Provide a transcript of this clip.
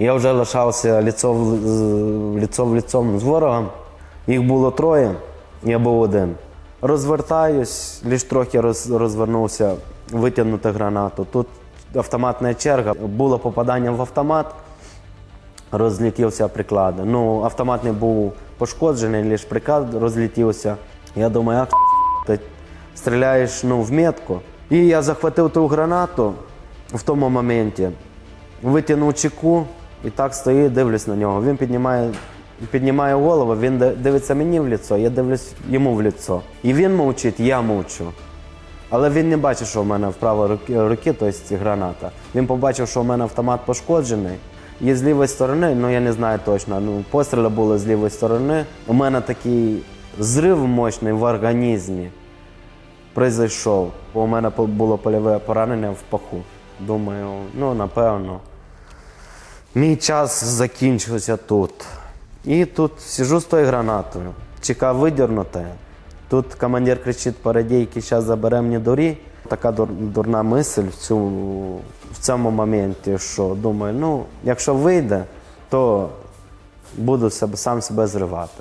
Я вже лишався ліцо в, ліцом з ворогом. Їх було троє, я був один. Розвертаюсь, лише трохи роз, розвернувся, витягнути гранату. Тут автоматна черга, було попадання в автомат, розлетівся приклад. Ну, автомат не був пошкоджений, лише приклад розлетівся. Я думаю, ах, ти стріляєш ну, в метку. І я захватив ту гранату в тому моменті, витягнув чеку і так стоїть, дивлюсь на нього. Він піднімає, піднімає голову, він дивиться мені в лицо, я дивлюсь йому в лицо. І він мовчить, я мовчу. Але він не бачив, що в мене в правій руки, тобто граната. Він побачив, що в мене автомат пошкоджений. І з лівої сторони, ну я не знаю точно, ну постріли були з лівої сторони. У мене такий зрив мощний в організмі произойшов. Бо у мене було польове поранення в паху. Думаю, ну напевно. Мій час закінчився тут. І тут сижу з тою гранатою. Чека видірнута. Тут командир кричить по радійки, зараз забере мені дорі. Така дур- дурна мисль в, цю, в цьому моменті, що думаю, ну, якщо вийде, то буду себе, сам себе зривати.